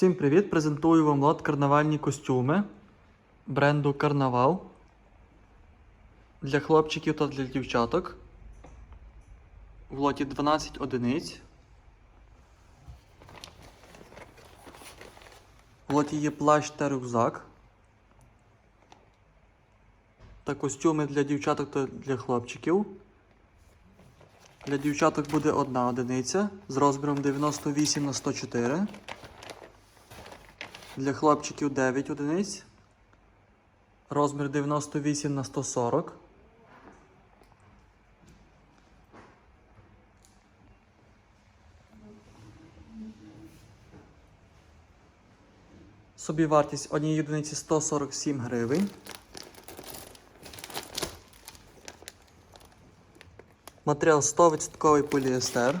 Всім привіт! Презентую вам лот карнавальні костюми бренду Карнавал для хлопчиків та для дівчаток. В лоті 12 одиниць. В лоті є плащ та рюкзак. Та костюми для дівчаток та для хлопчиків. Для дівчаток буде одна одиниця з розміром 98 на 104. Для хлопчиків 9 одиниць. Розмір 98 на 140. Собівартість однієї одиниці 147 гривень. Матеріал 100% поліестер.